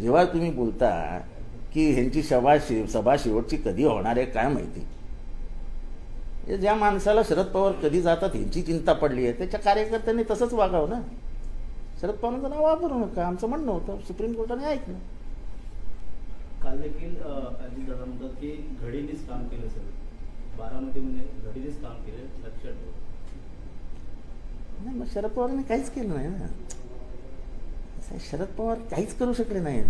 जेव्हा तुम्ही बोलता की ह्यांची सभा शे सभा शेवटची कधी होणार आहे काय माहिती? हे ज्या माणसाला शरद पवार कधी जातात ह्यांची चिंता पडली आहे त्याच्या कार्यकर्त्यांनी तसंच वागावं ना? शरद पवारांचं नाव वापरू नका आमचं म्हणणं होतं सुप्रीम कोर्टाने ऐकलं काल देखील म्हणतात की घडीनेच काम केलं सर बारामतीमध्ये घडीनेच काम केलं लक्षात ठेवा. नाही मग शरद पवारांनी काहीच केलं नाही ना. शरद पवार काहीच करू शकले नाहीत.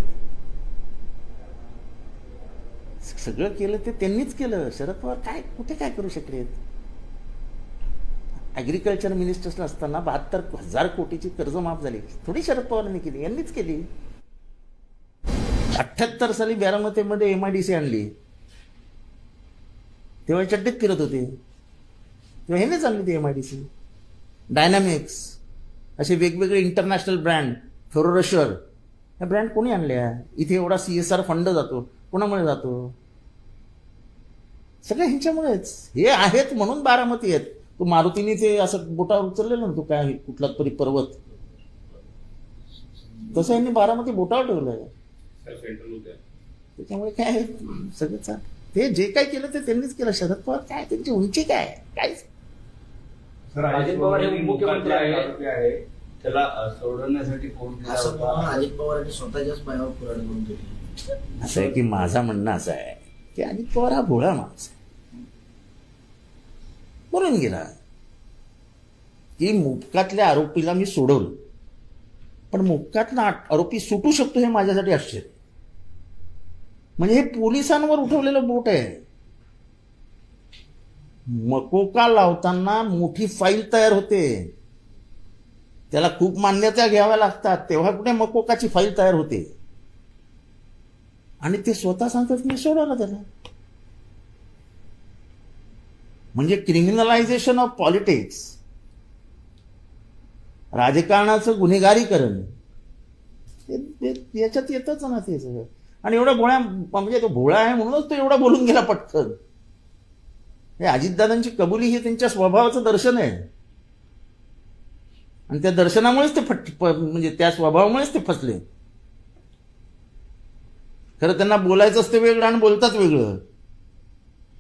सगळं केलं ते त्यांनीच केलं. शरद पवार काय कुठे काय करू शकलेत? ॲग्रिकल्चर मिनिस्टर असताना बहात्तर हजार कोटीची कर्ज माफ झाली. थोडी शरद पवारांनी केली यांनीच केली. अठ्ठ्याहत्तर साली बारामतीमध्ये एम आय डी सी आणली. तेव्हा चड्डीत फिरत होते. तेव्हा ह्यांनीच आणली ती M I D C dynamics असे वेगवेगळे इंटरनॅशनल ब्रँड फेरोरशर. ह्या ब्रँड कोणी आणल्या? इथे एवढा सी एस आर फंड जातो. कोणामुळे जातो? सगळं ह्यांच्यामुळेच. हे आहेत म्हणून बारामती आहेत. तू मारुतीने ते असं बोटावर उचललेलं ना तू काय कुठला तरी पर्वत. तसं यांनी बारामती बोटावर ठेवलंय. त्याच्यामुळे काय आहे, चाल ते जे काय केलं ते त्यांनीच केलं. शरद पवार काय? त्यांची उंची काय? काय काहीच पवार हे मुख्यमंत्री आहे. त्याला सोडवण्यासाठी कोण केला असं होता? म्हणून अजित पवारांनी स्वतःच्याच पायावर कुऱ्हाड करून घेतली असं आहे की माझा म्हणणं असं आहे की अजित पवार हा भोळा माणूस आहे. बोलून गेला. की मुक्कातल्या आरोपीला मी सोडवलं. पण मुक्कातला आ- आरोपी सुटू शकतो हे माझ्यासाठी आश्चर्य. म्हणजे हे पोलिसांवर उठवलेलं बोट आहे. मकोका लावताना मोठी फाईल तयार होते. त्याला खूप मान्यता घ्याव्या लागतात. तेव्हा कुठे मकोकाची फाईल तयार होते. आणि ते स्वतः सांगतात मी सोडवलं त्याला. म्हणजे क्रिमिनलायझेशन ऑफ पॉलिटिक्स राजकारणाचं गुन्हेगारीकरण. ते- याच्यात येतच ना ते सगळं. आणि एवढा भोळ्या म्हणजे तो भोळा आहे म्हणूनच तो एवढा बोलून गेला पटकन. हे अजितदादांची कबुली ही त्यांच्या स्वभावाचं दर्शन आहे. आणि त्या दर्शनामुळेच ते फट म्हणजे त्या स्वभावामुळेच ते फसले. खरं त्यांना बोलायचं असतं वेगळं आणि बोलतात वेगळं.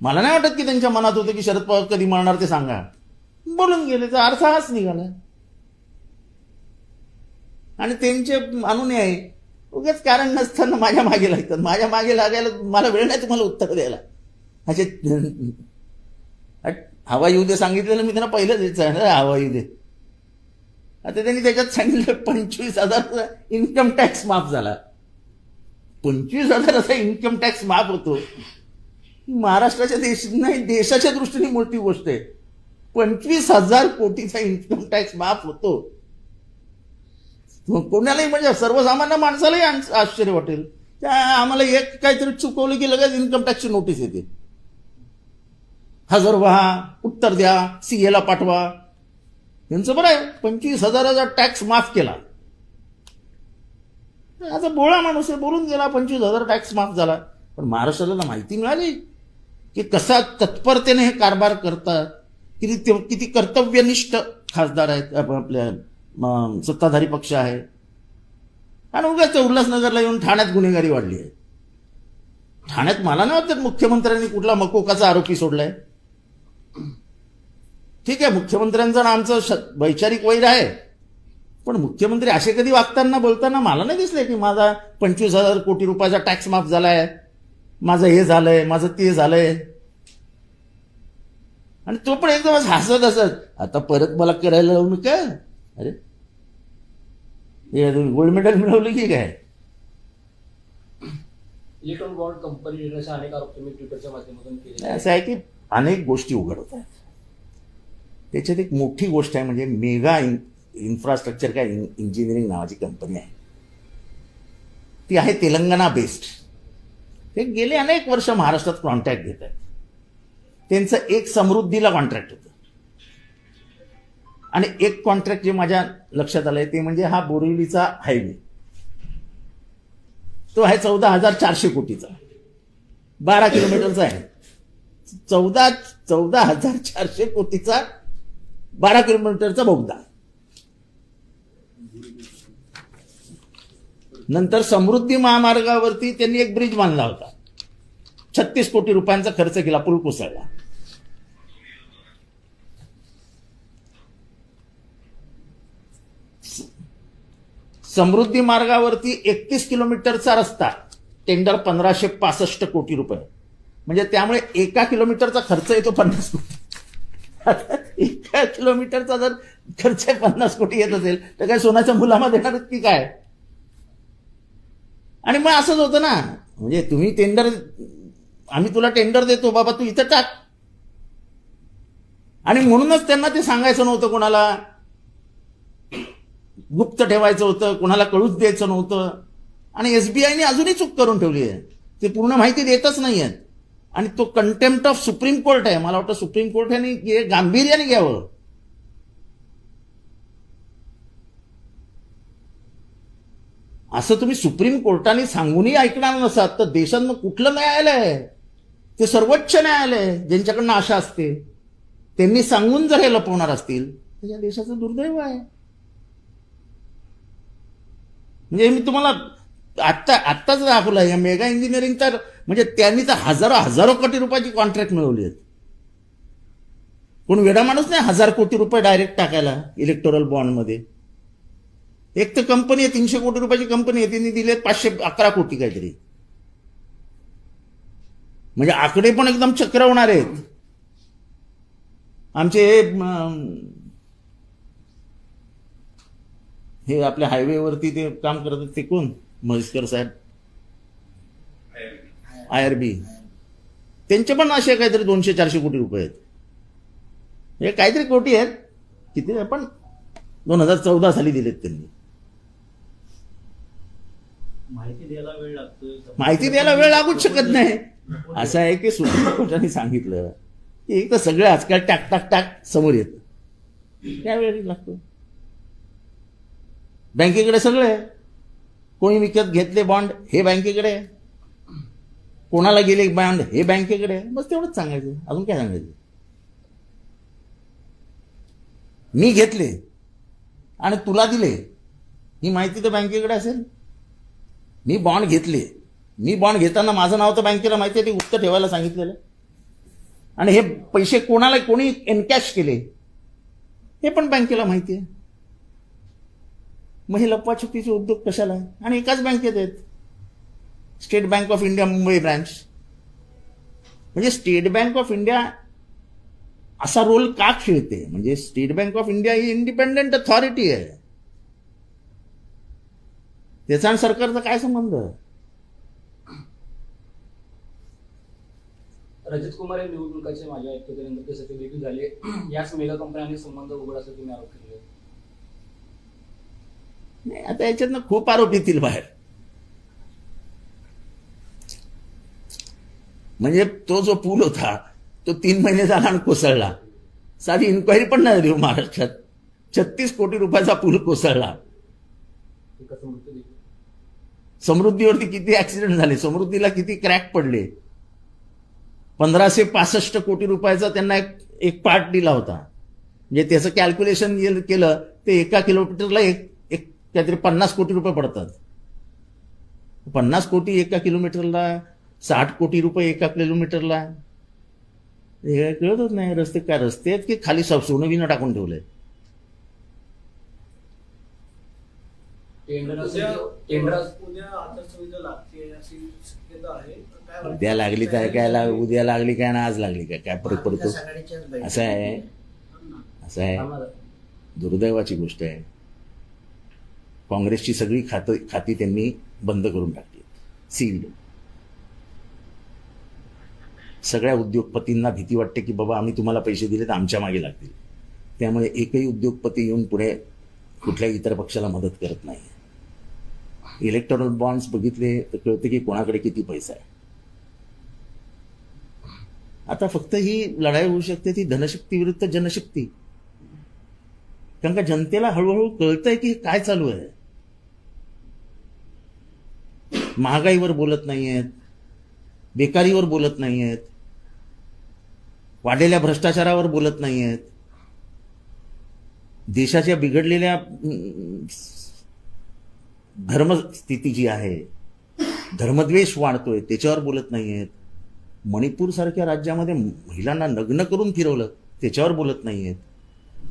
मला नाही वाटत की त्यांच्या मनात होतं की शरद पवार कधी मरणार ते सांगा. बोलून गेले तर अर्थ हाच निघाला. आणि त्यांचे अनुयायी उगाच कारण नसताना माझ्या मागे लागतात. माझ्या मागे लागायला मला वेळ नाही तुम्हाला उत्तर द्यायला. असे हवा येऊ दे सांगितलेलं मी त्यांना पहिलं द्यायचं हवा येऊ दे. आता त्यांनी त्याच्यात सांगितलं पंचवीस हजार इन्कम टॅक्स माफ झाला. पंचवीस हजाराचा इन्कम टॅक्स माफ होतो. महाराष्ट्राच्या देश नाही देशाच्या दृष्टीने मोठी गोष्ट आहे. पंचवीस हजार कोटीचा इन्कम टॅक्स माफ होतो. कोणालाही म्हणजे सर्वसामान्य माणसालाही आश्चर्य वाटेल. त्या आम्हाला एक काहीतरी चुकवलं की लगेच इन्कम टॅक्सची नोटीस येते. हजर व्हा उत्तर द्या सीएला पाठवा. यांचं बरं आहे. पंचवीस हजाराचा टॅक्स माफ केला. आता बोळा माणूस आहे बोलून गेला पंचवीस हजार टॅक्स माफ झाला. पण महाराष्ट्राला माहिती मिळाली की कसा तत्परतेने हे कारभार करतात किती किती कर्तव्यनिष्ठ खासदार आहेत आपल्या सत्ताधारी पक्ष आहे. आणि उगाच उल्हासनगरला येऊन ठाण्यात गुन्हेगारी वाढली आहे. ठाण्यात मला नाही वाटत मुख्यमंत्र्यांनी कुठला मकोकाचा आरोपी सोडलाय. ठीक आहे मुख्यमंत्र्यांचं आणि आमचं श- वैचारिक वैर आहे. पण मुख्यमंत्री असे कधी वागताना बोलताना मला नाही दिसले की माझा पंचवीस हजार कोटी रुपयाचा टॅक्स माफ झालाय. माझं हे झालंय माझं ते झालंय. आणि तो पण एकदम हसत हसत आता परत मला करायला लावू नका. अरे. हे गोल्ड मेडल मिळवलं की काय? इलेक्ट्रॉन बॉन्ड कंपनी निर्णयाचे अनेक आरोप तुम्ही ट्विटरच्या माध्यमातून केले असं आहे की अनेक गोष्टी उघड होत आहेत. त्याच्यात एक मोठी गोष्ट आहे म्हणजे मेगा इन इन्फ्रास्ट्रक्चर काय इन- इंजिनिअरिंग नावाची कंपनी आहे. ती आहे तेलंगणा बेस्ड ते गेले अनेक वर्ष महाराष्ट्रात कॉन्ट्रॅक्ट घेत आहेत. त्यांचं एक समृद्धीला कॉन्ट्रॅक्ट होतं. आणि एक कॉन्ट्रॅक्ट जे माझ्या लक्षात आलंय ते म्हणजे हा बोरिवलीचा हायवे तो आहे चौदा हजार चारशे कोटीचा. बारा किलोमीटरचा आहे. चौदा चौदा हजार चारशे कोटीचा बारा किलोमीटरचा बोगदा. नंतर समृद्धी महामार्गावरती त्यांनी एक ब्रिज बांधला होता. छत्तीस कोटी रुपयांचा खर्च केला पूल कोसळला. समृद्धी मार्गावरती एकतीस किलोमीटरचा रस्ता टेंडर पंधराशे पासष्ट कोटी रुपये. म्हणजे त्यामुळे एका किलोमीटरचा खर्च येतो पन्नास कोटी. इतक्या किलोमीटरचा जर खर्च पन्नास कोटी येत असेल तर काय सोन्याच्या मुलामा देणार की काय? आणि मग असंच होतं ना. म्हणजे तुम्ही टेंडर आम्ही तुला टेंडर देतो बाबा तू इथं टाक. आणि म्हणूनच त्यांना ते सांगायचं नव्हतं कोणाला. गुप्त ठेवायचं होतं कोणाला कळूच द्यायचं नव्हतं. आणि एसबीआयने अजूनही चूक करून ठेवली आहे. ते पूर्ण माहिती देतच नाही आहेत. आणि तो कंटेम्प्ट ऑफ सुप्रीम कोर्ट आहे. मला वाटतं सुप्रीम कोर्ट हे गांभीर्याने घ्यावं. असं तुम्ही सुप्रीम कोर्टाने सांगूनही ऐकणार नसात तर देशात मग कुठलं न्यायालय आहे? ते सर्वोच्च न्यायालय आहे, ज्यांच्याकडनं आशा असते. त्यांनी सांगून जर हे लपवणार असतील तर या देशाचं दुर्दैव आहे. म्हणजे मी तुम्हाला आत्ता आत्ताच दाखवलं या मेगा इंजिनिअरिंग तर म्हणजे त्यांनी तर हजारो हजारो कोटी रुपयाची कॉन्ट्रॅक्ट मिळवली आहेत. कोण वेडा माणूस नाही हजार कोटी रुपये डायरेक्ट टाकायला इलेक्टोरल बॉन्डमध्ये एक तर कंपनी आहे तीनशे कोटी रुपयाची कंपनी आहे त्यांनी दिलेत पाचशे अकरा कोटी काहीतरी. म्हणजे आकडे पण एकदम चक्रवणार आहेत. आमचे हे, हे आपल्या हायवेवरती ते काम करतात ते कोण? म्हैसकर साहेब. I R B. त्यांचे पण असे काहीतरी दोनशे चारशे कोटी रुपये आहेत. हे काहीतरी कोटी आहेत. किती पण दोन हजार चौदा साली दिलेत त्यांनी. माहिती द्यायला वेळ लागतोय. माहिती द्यायला वेळ लागूच शकत नाही. असं आहे की सुप्रीम कोर्टाने सांगितलं की एक तर सगळं आजकाल टाक टाक टाक समोर येतं. त्यावेळी लागतो बँकेकडे सगळं आहे. कोणी विकत घेतले बॉन्ड हे बँकेकडे आहे. कोणाला गेले बँड हे बँकेकडे? आहे. बस तेवढंच सांगायचं. अजून काय सांगायचं? मी घेतले. आणि तुला दिले. ही माहिती तर बँकेकडे असेल. मी बॉन्ड घेतले. मी बॉन्ड घेताना माझं नाव तर बँकेला माहिती आहे ते उत्तर ठेवायला सांगितलेलं. आणि हे पैसे कोणाला कोणी एनकॅश केले? हे पण बँकेला माहिती आहे. मग हे लपवाछपीचे उद्योग कशाला? आहे आणि एकाच बँकेत आहेत. State Bank of India Mumbai branch म्हणजे स्टेट बँक ऑफ इंडिया असा रोल का खेळते? म्हणजे स्टेट बँक ऑफ इंडिया ही इंडिपेंडेंट अथॉरिटी आहे. त्याचा आणि सरकारचा काय संबंध? रजत कुमार हे निवडणुकाचे माझ्या ऐकतेनंतर ते सचिव देखील झाले. याच मेगा कंपन्यांनी संबंध उघडासाठी तुम्ही आरोप केले नाही आता याच्यातनं खूप आरोप येतील बाहेर. म्हणजे तो जो पूल होता तो तीन महिने झाला आणि कोसळला. साधी इन्क्वायरी पण नाही झाली महाराष्ट्रात. छत्तीस कोटी रुपयाचा पूल कोसळला. समृद्धीवरती किती ऍक्सिडेंट झाले? समृद्धीला किती क्रॅक पडले? पंधराशे पासष्ट कोटी रुपयाचा त्यांना एक एक पार्ट दिला होता. म्हणजे त्याचं कॅल्क्युलेशन केलं ते एका किलोमीटरला एक एक काहीतरी पन्नास कोटी रुपये पडतात. पन्नास कोटी एका किलोमीटरला साठ कोटी रुपये एका किलोमीटरला हे कळतच नाही रस्ते काय रस्ते आहेत की खाली सब सोनं बिनं टाकून ठेवलंय? उद्या आहे. तर काय लागली काय काय लाग उद्या लागली काय ना आज लागली काय? काय फरक पडतो? असं आहे. असं आहे. दुर्दैवाची गोष्ट आहे. काँग्रेसची सगळी खात खाती त्यांनी बंद करून टाकली. सील्ड सगळ्या उद्योगपतींना भीती वाटते की बाबा आम्ही तुम्हाला पैसे दिले तर आमच्या मागे लागतील. त्यामुळे एकही उद्योगपती येऊन पुढे कुठल्याही इतर पक्षाला मदत करत नाही. इलेक्ट्रॉनिक बॉन्ड्स बघितले तर कळते की कोणाकडे किती पैसा आहे. आता फक्त ही लढाई होऊ शकते ती धनशक्ती विरुद्ध जनशक्ती. कारण का जनतेला हळूहळू कळतंय की काय चालू आहे. महागाईवर बोलत नाहीयेत बेकारीवर बोलत नाहीयेत वाढलेल्या भ्रष्टाचारावर बोलत नाही आहेत देशाच्या बिघडलेल्या धर्मस्थिती जी आहे. धर्मद्वेष वाढतोय त्याच्यावर बोलत नाहीयेत. मणिपूरसारख्या राज्यामध्ये महिलांना नग्न करून फिरवलं त्याच्यावर बोलत नाहीयेत.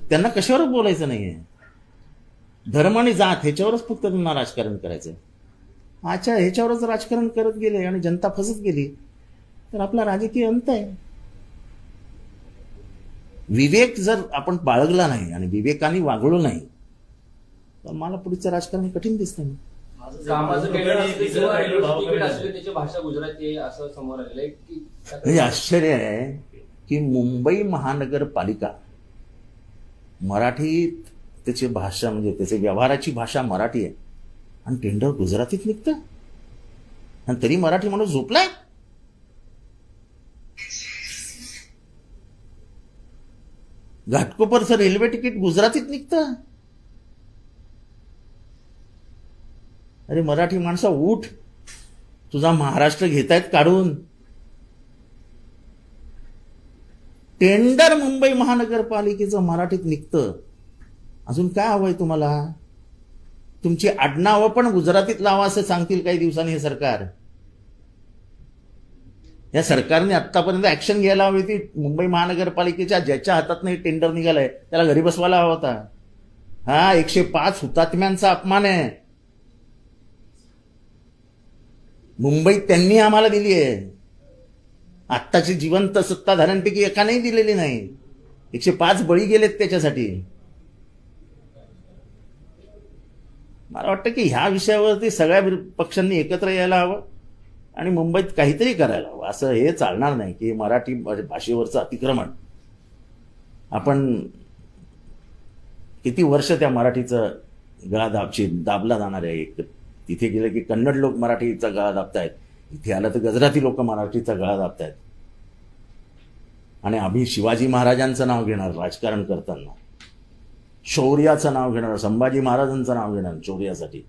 त्यांना कशावरच बोलायचं नाहीये? धर्म आणि जात ह्याच्यावरच फक्त त्यांना राजकारण करायचं अच्छा ह्याच्यावरच राजकारण करत गेले आणि जनता फसत गेली. तर आपला राजकीय अंत आहे. विवेक जर आपण बाळगला नाही आणि विवेकाने वागलो नाही तर मला पुढचं राजकारण कठीण दिसतं की म्हणजे आश्चर्य आहे की मुंबई महानगरपालिका मराठीत त्याची भाषा म्हणजे त्याची व्यवहाराची भाषा मराठी आहे. आणि टेंडर गुजरातीत निघतं. आणि तरी मराठी माणूस झोपलाय. घाटकोपरचं रेल्वे तिकीट गुजरातीत निघतं? अरे मराठी माणसा उठ. तुझा महाराष्ट्र घेतायत काढून. टेंडर मुंबई महानगरपालिकेचं मराठीत निघतं. अजून काय हवंय तुम्हाला? तुमची आडनावं पण गुजरातीत लावा असं सांगतील काही दिवसांनी हे सरकार. या सरकारने आतापर्यंत ऍक्शन घ्यायला हवी ती मुंबई महानगरपालिकेच्या ज्याच्या हातात नाही टेंडर निघालाय त्याला घरी बसवायला हवा होता. हा एकशे पाच हुतात्म्यांचा अपमान आहे. मुंबई त्यांनी आम्हाला दिली आहे. आत्ताची जिवंत सत्ताधाऱ्यांपैकी एकानेही दिलेली नाही. एकशे पाच बळी गेलेत त्याच्यासाठी. मला वाटतं की ह्या विषयावरती सगळ्या पक्षांनी एकत्र यायला हवं. आणि मुंबईत काहीतरी करायला हवं. असं हे चालणार नाही की मराठी भाषेवरचं अतिक्रमण. आपण किती वर्ष त्या मराठीचं गळा दाबची दाबला जाणार आहे. एक तिथे गेलं की कन्नड लोक मराठीचा गळा दाबतायत. इथे आलं तर गुजराती लोक मराठीचा गळा दाबतायत. आणि आम्ही शिवाजी महाराजांचं नाव घेणार राजकारण करताना. शौर्याचं नाव घेणार संभाजी महाराजांचं नाव घेणार शौर्यासाठी.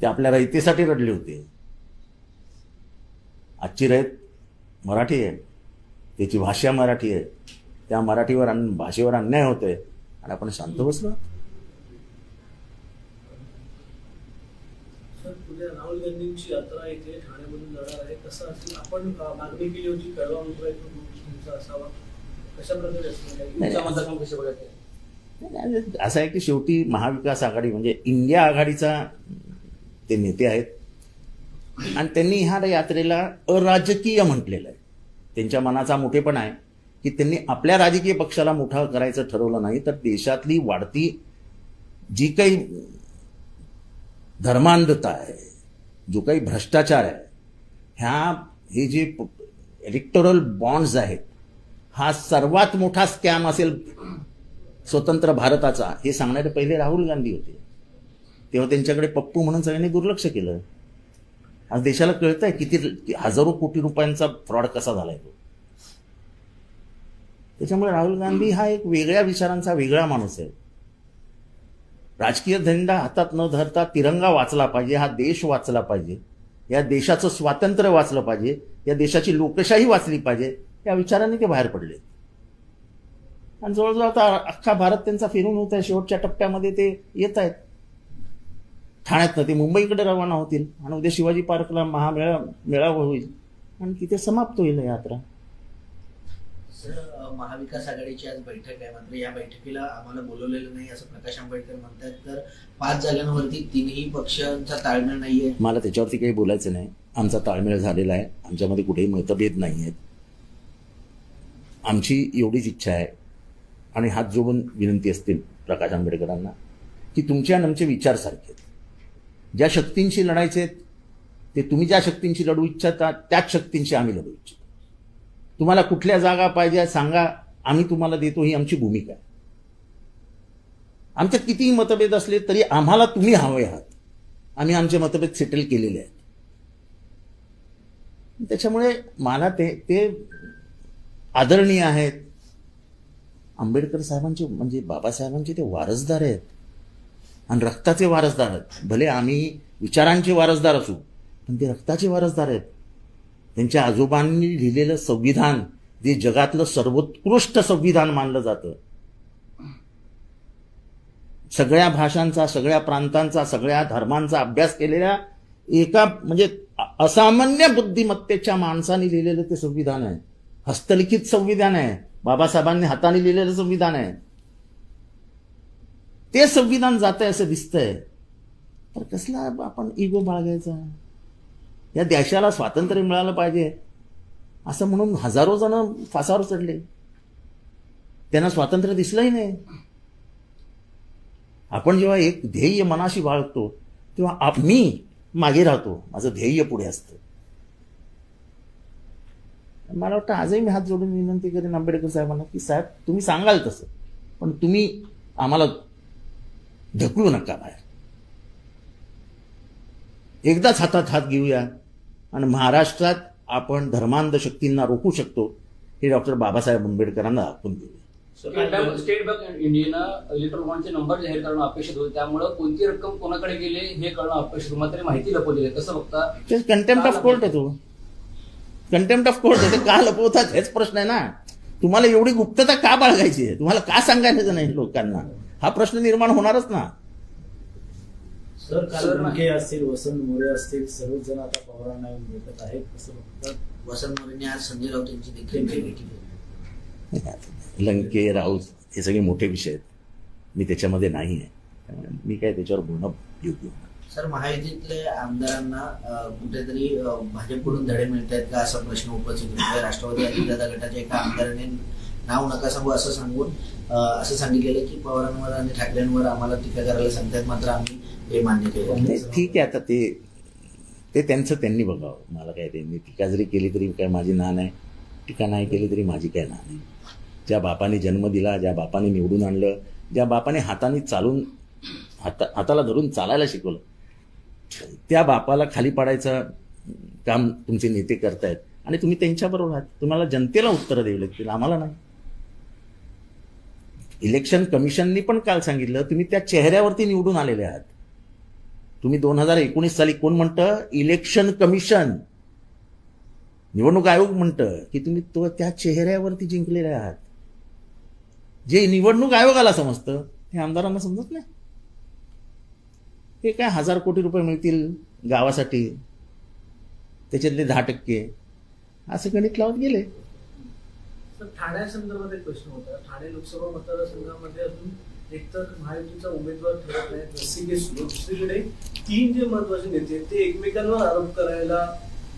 ते आपल्या रयतेसाठी रडले होते. आजची रयत मराठी आहे. त्याची भाषा मराठी आहे. त्या मराठीवर अन- भाषेवर अन्याय होतोय. आणि आपण शांत बसलो. सर उद्या राहुल गांधींची यात्रा इथे ठाण्यामधून जाणार आहे. कसं असेल? आपण अ, मागणी केली होती कळवा उतरा इथून रूट तुमचा असावा. कशा प्रकारे असेल काही तुमच्या मतदारसंघ कसे बघत आहे असं आहे की शेवटी महाविकास आघाडी म्हणजे इंडिया आघाडीचा ते नेते आहेत. आणि त्यांनी ह्या यात्रेला अराजकीय म्हटलेलं आहे. त्यांच्या मनाचा मोठेपणा आहे की त्यांनी आपल्या राजकीय पक्षाला मोठा करायचं ठरवलं नाही तर देशातली वाढती जी काही धर्मांधता आहे जो काही भ्रष्टाचार आहे ह्या हे जे इलेक्टोरल बॉन्ड्स आहेत हा सर्वात मोठा स्कॅम असेल स्वतंत्र भारताचा हे सांगणारे पहिले राहुल गांधी होते. तेव्हा त्यांच्याकडे पप्पू म्हणून सगळ्यांनी दुर्लक्ष केलं. आज देशाला कळतंय किती हजारो कोटी रुपयांचा फ्रॉड कसा झालाय तो. त्याच्यामुळे राहुल गांधी हा एक वेगळ्या विचारांचा वेगळा माणूस आहे. राजकीय झेंडा हातात न धरता तिरंगा वाचला पाहिजे हा देश वाचला पाहिजे या देशाचं स्वातंत्र्य वाचलं पाहिजे या देशाची लोकशाही वाचली पाहिजे या विचाराने ते बाहेर पडले. आणि जवळजवळ आता अख्खा भारत त्यांचा फिरून होत आहे शेवटच्या टप्प्यामध्ये ते येत आहेत. ठाण्यातनं ते मुंबईकडे रवाना होतील आणि उद्या शिवाजी पार्कला महामेळा मेळावा होईल. आणि तिथे समाप्त होईल यात्रा. सर महाविकास आघाडीची आज बैठक आहे. मात्र या बैठकीला आम्हाला बोलवलेलं नाही असं प्रकाश आंबेडकर म्हणतात. तर पाच जागांवरती तीनही पक्षांचा ताळमेळ नाहीये मला त्याच्यावरती काही बोलायचं नाही. आमचा ताळमेळ झालेला आहे. आमच्यामध्ये कुठेही मतभेद नाही आहेत. आमची एवढीच इच्छा आहे. आणि हात जोडून विनंती असतील प्रकाश आंबेडकरांना की तुमचे आणि आमचे विचार सारखे आहेत ज्या शक्तींशी लढायचे आहेत ते तुम्ही ज्या शक्तींशी लढू इच्छिता त्याच शक्तींशी आम्ही लढू इच्छितो. तुम्हाला कुठल्या जागा पाहिजे सांगा आम्ही तुम्हाला देतो ही आमची भूमिका आहे. आमच्यात कितीही मतभेद असले तरी आम्हाला तुम्ही हवे आहात. आम्ही आमचे मतभेद सेटल केलेले आहेत. त्याच्यामुळे मला ते ते आदरणीय आहेत. आंबेडकर साहेबांचे म्हणजे बाबासाहेबांचे ते वारसदार आहेत. आणि रक्ताचे वारसदार आहेत. भले आम्ही विचारांचे वारसदार असू पण ते रक्ताचे वारसदार आहेत. त्यांच्या आजोबांनी लिहिलेलं संविधान जे जगातलं सर्वोत्कृष्ट संविधान मानलं जातं. सगळ्या भाषांचा सगळ्या प्रांतांचा सगळ्या धर्मांचा अभ्यास केलेल्या एका म्हणजे असामान्य बुद्धिमत्तेच्या माणसाने लिहिलेलं ते संविधान आहे. हस्तलिखित संविधान आहे. बाबासाहेबांनी हाताने लिहिलेलं संविधान आहे. ते संविधान जात आहे असं दिसतंय. तर कसला आपण इगो बाळगायचा? या देशाला स्वातंत्र्य मिळालं पाहिजे. असं म्हणून हजारो जण फासावर चढले. त्यांना स्वातंत्र्य दिसलंही नाही. आपण जेव्हा एक ध्येय मनाशी बाळगतो तेव्हा आप- मी मागे राहतो. माझं ध्येय पुढे असतं. मला वाटतं आजही मी हात जोडून विनंती करेन आंबेडकर साहेबांना की साहेब तुम्ही सांगाल तसं. पण तुम्ही आम्हाला ढकलू नका बाहेर. एकदाच हातात हात घेऊया आणि महाराष्ट्रात आपण धर्मांध शक्तींना रोखू शकतो हे डॉक्टर बाबासाहेब आंबेडकरांना दाखवून देऊया स्टेट बँक स्टेट बँक इंडियानं इलेक्ट्रॉल बॉन्डचे नंबर जाहीर करणं अपेक्षित होते. त्यामुळे कोणती रक्कम कोणाकडे गेली हे कळणं अपेक्षित होतं. मात्र माहिती लपवलेली आहे. कसं बघता? कंटेम्प्ट ऑफ कोर्ट आहे तो. कंटेम्प्ट ऑफ कोर्ट आहे ते. का लपवतात हेच प्रश्न आहे ना. तुम्हाला एवढी गुप्तता का बाळगायची आहे? तुम्हाला का सांगायचं नाही लोकांना? हा प्रश्न निर्माण होणारच ना. सर लंके असतील वसंत मोरे असतील सर्वच जण आता पवारांना येऊन भेटत आहेत वसंत मोरेंनी आज संजय राऊत यांची देखील. भेट लंके राऊत हे सगळे मोठे विषय आहेत. मी त्याच्यामध्ये नाही आहे. मी काय त्याच्यावर बोलणं योग्य. सर महायुतीतले आमदारांना कुठेतरी भाजपकडून धडे मिळत आहेत का? असा प्रश्न उपस्थित होतोय. राष्ट्रवादी अजितदादा गटाच्या एका आमदाराने नाव नका सांगू असं सांगून असं सांगितलेलं की पवारांवर आणि ठाकरेंवर आम्हाला टीका करायला सांगतात मात्र आम्ही हे मान्य केलं ठीक आहे आता ते ते त्यांचं त्यांनी बघावं. मला काय त्यांनी टीका जरी केली तरी काय माझी ना नाही टीका नाही केली तरी माझी काय ना नाही. ज्या बापाने जन्म दिला ज्या बापाने निवडून आणलं ज्या बापाने हाताने चालून हाता हाताला धरून चालायला शिकवलं त्या बापाला खाली पाडायचं काम तुमचे नेते करतायत. आणि तुम्ही त्यांच्याबरोबर आहात. तुम्हाला जनतेला उत्तरं द्यावी लागतील आम्हाला नाही. इलेक्शन कमिशननी पण काल सांगितलं तुम्ही त्या चेहऱ्यावरती निवडून आलेले आहात. तुम्ही दोन हजार एकोणीस साली कोण म्हणतं? Election commission. निवडणूक आयोग म्हणतं की तुम्ही तो त्या चेहऱ्यावरती जिंकलेले आहात. जे निवडणूक आयोगाला समजतं हे आमदारांना समजत नाही. हे काय हजार कोटी रुपये मिळतील गावासाठी? त्याच्यातले दहा टक्के. असं गणित लावत गेले. तर ठाण्यासंदर्भात एक प्रश्न होता. ठाणे लोकसभा मतदारसंघामध्ये अजून एकतर महायुतीचा उमेदवार ठरत नाही दुसरीकडे तीन जे महत्त्वाचे नेते आहेत ते एकमेकांवर आरोप करायला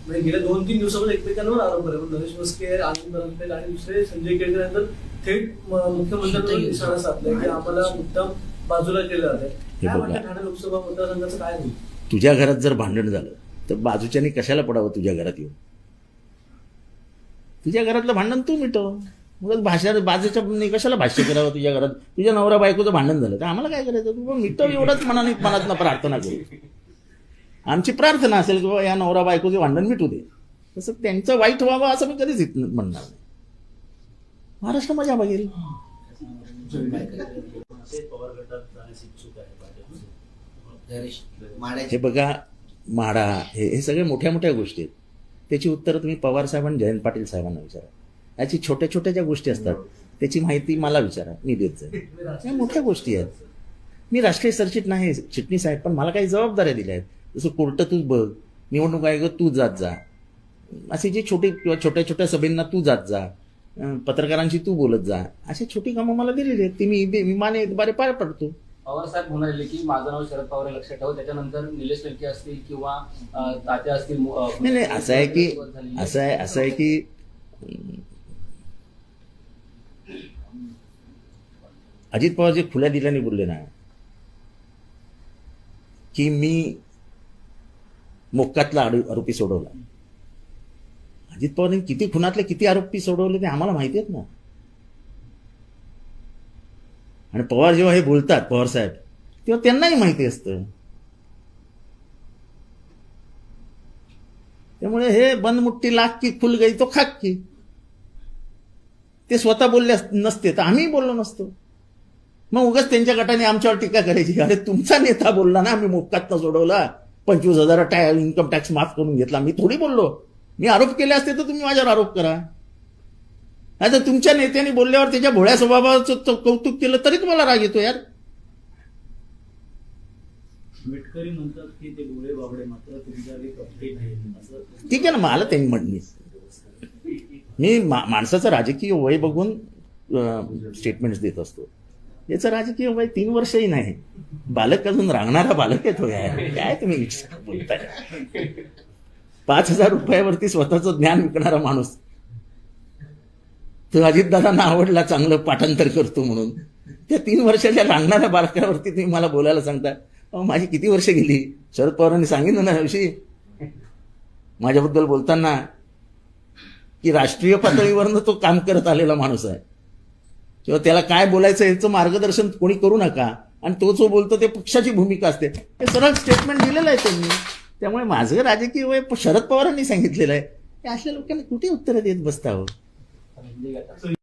म्हणजे गेल्या दोन तीन दिवसामध्ये एकमेकांवर आरोप करायला म्हणजे धनेश मस्के आनंद बरंपेल आणि दुसरे संजय केळकर यांतर थेट म- मुख्यमंत्र्यांवर निशाणा साधलाय की आम्हाला मुद्दाम बाजूला केलं जाते. वाटतं ठाणे लोकसभा मतदारसंघाचं काय होईल? तुझ्या घरात जर भांडण झालं तर बाजूच्यानी कशाला पडावं तुझ्या घरात येऊन? तुझ्या घरातलं भांडण तू मिटव. मग भाषा बाजूच्या कशाला भाष्य करावं तुझ्या घरात? तुझ्या नवरा बायकोचं भांडण झालं तर आम्हाला काय करायचं? तू मिटव एवढंच मनाने मनातनं प्रार्थना करू. आमची प्रार्थना असेल की बाबा या नवरा बायकोचे भांडण मिटू दे. तसं त्यांचं वाईट व्हावं असं मी कधीच इथनं म्हणणार नाही. महाराष्ट्र मजा बघेल हे माड्याचे बघा माडा हे हे सगळे मोठ्या मोठ्या गोष्टी आहेत. त्याची उत्तरं तुम्ही पवार साहेब आणि जयंत पाटील साहेबांना विचारा. याची छोट्या छोट्या ज्या गोष्टी असतात त्याची माहिती मला विचारा मी देत जाईल या मोठ्या गोष्टी आहेत. मी राष्ट्रीय सरचिट नाही चिटणीस आहेत पण मला काही जबाबदाऱ्या दिल्या आहेत. जसं कोर्ट तू बघ निवडणूक आयोग तू जात जा. अशी जी छोटी किंवा छोट्या छोट्या सभेंना तू जात जा. पत्रकारांशी तू बोलत जा. अशी छोटी कामं मला दिलेली आहेत. ती मी मी माने बारे पार पडतो. पवार साहेब म्हणाले की माझं नाव शरद पवार लक्षात ठेवा. त्याच्यानंतर निलेश लंके असतील किंवा तात्या असतील अं, नाही नाही असं आहे की. असं आहे असं आहे की अजित पवार जे खुल्या दिल्याने बोलले ना की मी मोक्कातला आडू- आरोपी सोडवला. अजित पवारने किती खुनातले किती आरोपी सोडवले ते आम्हाला माहिती आहेत ना. आणि पवार जेव्हा हे बोलतात पवार साहेब तेव्हा त्यांनाही माहिती असतं. त्यामुळे हे बंदमुट्टी लाख की खुल गई तो खाक की. ते स्वतः बोलले नसते तर आम्ही बोललो नसतो. मग उगाच त्यांच्या गटाने आमच्यावर टीका करायची अरे तुमचा नेता बोलला ना आम्ही मोक्कात सोडवला. पंचवीस हजार टॅ इन्कम टॅक्स माफ करून घेतला मी थोडी बोललो. मी आरोप केले असते तर तुम्ही माझ्यावर आरोप करा. आता तुमच्या नेत्याने बोलल्यावर त्याच्या भोळ्या स्वभावाचं कौतुक केलं तरी तुम्हाला राग येतो यार. म्हणतात की ते मात्र ठीक आहे ना मला ते म्हणणे मी मा माणसाचं राजकीय वय बघून स्टेटमेंट्स देत असतो. याचं राजकीय वय तीन वर्षही नाही. बालक अजून रांगणारा बालक आहे तो काय काय तुम्ही बोलताय? पाच हजार रुपयावरती स्वतःचं ज्ञान विकणारा माणूस. तर अजितदादांना आवडला चांगलं पाठांतर करतो म्हणून. त्या तीन वर्षाच्या रांगणाऱ्या बालकावरती तुम्ही मला बोलायला सांगता अहो, माझी किती वर्ष गेली? शरद पवारांनी सांगितलं ना याविषयी. माझ्याबद्दल बोलताना की राष्ट्रीय पातळीवरनं तो काम करत आलेला माणूस आहे. किंवा त्याला काय बोलायचं याचं मार्गदर्शन कोणी करू नका. आणि तो जो बोलतो ते पक्षाची भूमिका असते. हे सरळ स्टेटमेंट दिलेलं आहे त्यांनी. त्यामुळे माझं राजकीय वय शरद पवारांनी सांगितलेलं आहे. अशा लोकांनी कुठे उत्तरं देत बसता हो? ためにう。